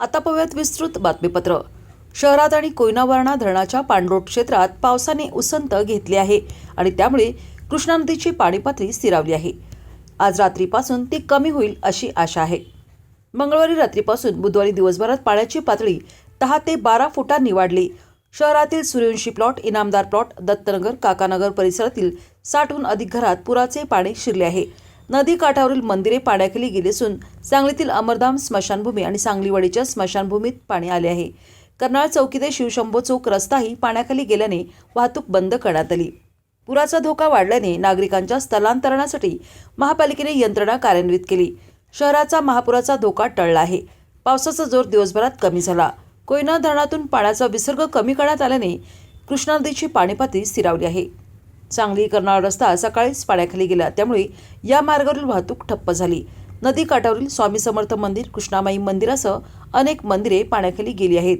आता पाहूयात विस्तृत बातमीपत्र. शहरात आणि कोयनावारणा धरणाच्या पाणलोट क्षेत्रात पावसाने उसंत घेतली आहे आणि त्यामुळे कृष्णा नदीची पाणी पातळी स्थिरावली आहे. आज रात्रीपासून ती कमी होईल अशी आशा आहे. मंगळवारी रात्रीपासून बुधवारी दिवसभरात पाण्याची पातळी दहा ते बारा फुटांनी वाढली. शहरातील सूर्यवंशी प्लॉट इनामदार प्लॉट दत्तनगर काकानगर परिसरातील साठहून अधिक घरात पुराचे पाणी शिरले आहे. नदी काठावरील मंदिरे पाण्याखाली गेली असून सांगलीतील अमरधाम स्मशानभूमी आणि सांगलीवाडीच्या स्मशानभूमीत पाणी आले आहे. कर्नाळ चौकी ते शिवशंभो चौक रस्ताही पाण्याखाली गेल्याने वाहतूक बंद करण्यात आली. पुराचा धोका वाढल्याने नागरिकांच्या स्थलांतरणासाठी महापालिकेने यंत्रणा कार्यान्वित केली. शहराचा महापुराचा धोका टळला आहे. पावसाचा जोर दिवसभरात कमी झाला. कोयना धरणातून पाण्याचा विसर्ग कमी करण्यात आल्याने कृष्णा नदीची पाणीपातळी स्थिरावली आहे. सांगली कर्नाळ रस्ता सकाळीच पाण्याखाली गेला. त्यामुळे या मार्गावरील वाहतूक ठप्प झाली. नदी काठावरील स्वामी समर्थ मंदिर कृष्णामाई मंदिरासह अनेक मंदिरे पाण्याखाली गेली आहेत.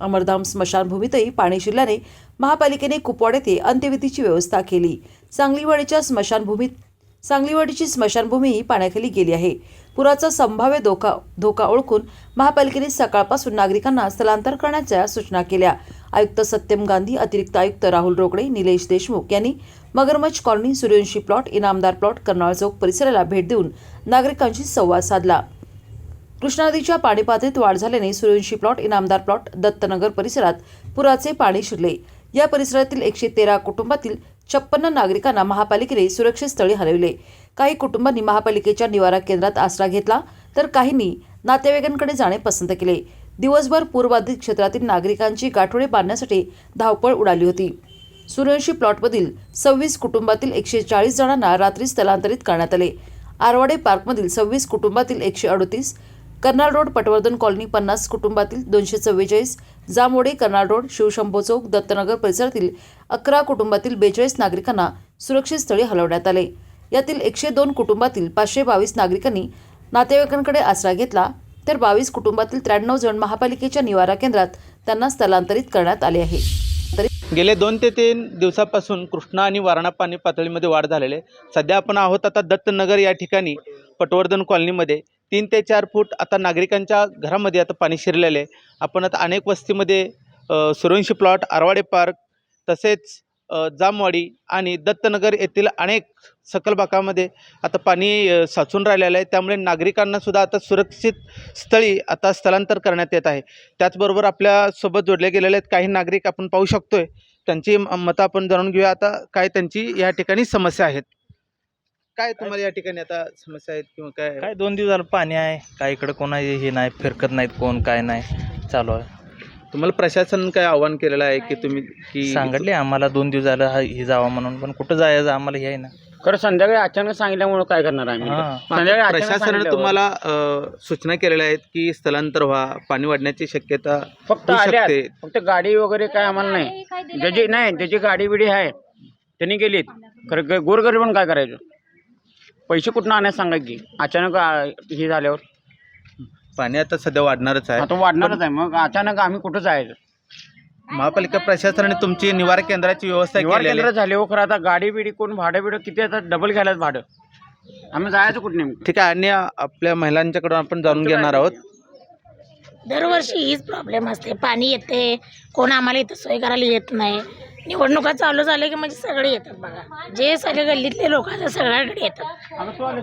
अमरधाम स्मशानभूमीतही पाणी शिरल्याने महापालिकेने कुपवाड येथे अंत्यविधीची व्यवस्था केली. सांगलीवाडीच्या स्मशानभूमीत सांगलीवाडीची स्मशानभूमीही पाण्याखाली गेली आहे. पुराचा संभाव्य धोका धोका ओळखून महापालिकेने सकाळपासून नागरिकांना स्थलांतर करण्याच्या सूचना केल्या. आयुक्त सत्यम गांधी अतिरिक्त आयुक्त राहुल रोकडे निलेश देशमुख यांनी Magarmachh colony Suryavanshi plot Inamdar plot Karnal चौक परिसराला भेट देऊन नागरिकांशी संवाद साधला. कृष्णा नदीच्या पाणी पातळीत वाढ झाल्याने सूर्यवंशी प्लॉट इनामदार प्लॉट दत्तनगर परिसरात पुराचे पाणी शिरले. या परिसरातील एकशे तेरा कुटुंबातील छप्पन्न नागरिकांना महापालिकेने सुरक्षित स्थळी हलविले. काही कुटुंबांनी महापालिकेच्या निवारा केंद्रात आसरा घेतला तर काहींनी नातेवाईकांकडे जाणे पसंत केले. दिवसभर पूरबाधित क्षेत्रातील नागरिकांची गाठोडे बांधण्यासाठी धावपळ उडाली होती. सूर्यवंशी प्लॉटमधील सव्वीस कुटुंबातील एकशे चाळीस जणांना रात्री स्थलांतरित करण्यात आले. आरवाडे पार्कमधील सव्वीस कुटुंबातील एकशे अडतीस कर्नाल रोड पटवर्धन कॉलनी पन्नास कुटुंबातील दोनशे चव्वेचाळीस. जामोडे कर्नाल रोड शिवशंभो चौक दत्तनगर परिसरातील अकरा कुटुंबातील बेचाळीस नागरिकांना सुरक्षित स्थळी हलवण्यात आले. यातील एकशे दोन कुटुंबातील पाचशे बावीस नागरिकांनी नातेवाईकांकडे आसरा घेतला तर बावीस कुटुंबातील त्र्याण्णव जण महापालिकेच्या निवारा केंद्रात त्यांना स्थलांतरित करण्यात आले आहे. तरी गेले दोन ते तीन दिवसापासून कृष्णा आणि वारणा पाणी पातळीमध्ये वाढ झालेली आहे. सध्या आपण आहोत आता दत्तनगर या ठिकाणी पटवर्धन कॉलनीमध्ये. तीन ते चार फूट आता नागरिकांच्या घरामध्ये आता पाणी शिरलेलं आहे. आपण आता अनेक वस्तीमध्ये सुरवंशी प्लॉट आरवाडे पार्क तसेच जामवाडी आणि दत्तनगर येथील अनेक सकल भागामध्ये आता पाणी साचून राहिलेलं आहे. त्यामुळे नागरिकांनासुद्धा आता सुरक्षित स्थळी आता स्थलांतर करण्यात येत आहे. त्याचबरोबर आपल्यासोबत जोडले गेलेले आहेत काही नागरिक आपण पाहू शकतो आहे त्यांची म- मतं आपण जाणून घेऊया. आता काय त्यांची या ठिकाणी समस्या आहेत. काय तुम्हाला या ठिकाणी आता समस्या आहेत किंवा काय? काय दोन दिवस झालं पाणी आहे काय इकडं कोणाचे हे नाही फिरकत नाहीत कोण काय नाही चालू आहे. तुम्हाला प्रशासन काय आव्हान केलेलं आहे की तुम्ही की सांगितले आम्हाला दोन दिवस झालं हा- हे जावं म्हणून पण कुठं जायचं आम्हाला हे आहे ना. खरं संध्याकाळी अचानक सांगितल्यामुळे काय करणार आम्ही? हां. संध्याकाळी अचानक प्रशासनाने सांगितल्यावर तुम्हाला अ, सूचना केलेल्या आहेत की स्थलांतर व्हा पाणी वाढण्याची शक्यता फक्त होऊ आल्यात. शकते. फक्त गाडी वगैरे काय आम्हाला नाही. ज्याची नाही ज्याची गाडी बिडी आहे त्यांनी गेलीत खरं ग- गोरगरीबांना काय करायचं? पैसे कुठून आणायला सांगा की? अचानक आ, हे झाल्यावर. पाणी आता सध्या वाढणारच आहे. आता वाढणारच आहे. मग अचानक आम्ही कुठं जायचं महापालिका प्रशासनाने तुमची निवारा केंद्राची व्यवस्था निवार केलेली केंद्र आहे झाले हो खरं आता गाडी बिडी कोण भाडं बिडं किती आता? डबल घ्यायला भाडं. आम्ही जायचं कुठं नेमकं? ठीक आहे आणि आपल्या महिलांच्याकडून आपण जाणून घेणार आहोत. दरवर्षी हीच प्रॉब्लेम असते. पाणी येते कोण आम्हाला इथं सोय करायला येत नाही. निवडणुका चालू झाल्या की म्हणजे सगळे येतात बघा. जे सगळे गल्लीतले लोक आहेत सगळ्याकडे येतात.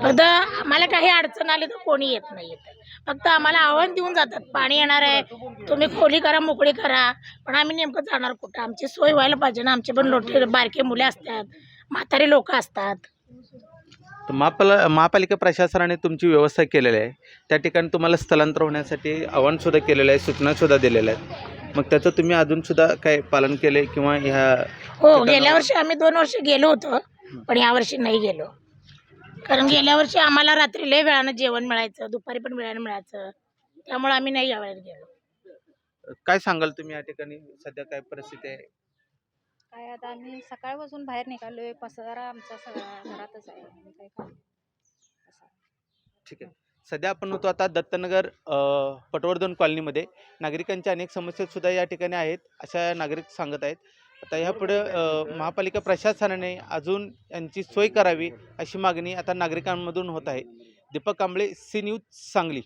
फक्त आम्हाला काही अडचण आली तर कोणी येत नाही येत फक्त आम्हाला आव्हान देऊन जातात पाणी येणार आहे तुम्ही खोली करा मोकळी करा. पण आम्ही नेमकं जाणार कुठं? आमची सोय व्हायला पाहिजे ना. आमचे पण लोटे बारके मुले असतात म्हातारे लोक असतात. तर महापाला महापालिका प्रशासनाने तुमची व्यवस्था केलेली आहे. त्या ठिकाणी तुम्हाला स्थलांतर होण्यासाठी आव्हानसुद्धा केलेलं आहे सूचनासुद्धा दिलेल्या आहेत. मग त्याचं तुम्ही अजूनसुद्धा काय पालन केले किंवा ह्या हो गेल्या वर्षी आम्ही दोन वर्ष गेलो होतो पण या वर्षी नाही गेलो. कारण गेल्या वर्षी आम्हाला रात्री लय वेळानं जेवण मिळायचं दुपारी पण वेळानं मिळायचं त्यामुळे आम्ही नाही यावेळेस गेलो. काय सांगाल तुम्ही या ठिकाणी? सध्या काय परिस्थिती आहे? काय आता आम्ही सकाळपासून बाहेर निघालोय पसारा आमचा सगळा घरातच आहे आम्ही काय काम ठीक आहे. सध्या आपण होतो आता दत्तनगर पटवर्धन कॉलनीमध्ये. नागरिकांच्या अनेक समस्यासुद्धा या ठिकाणी आहेत अशा नागरिक सांगत आहेत. आता ह्यापुढे महापालिका प्रशासनाने अजून यांची सोय करावी अशी मागणी आता नागरिकांमधून होत आहे. Deepak Kamble C News Sangli.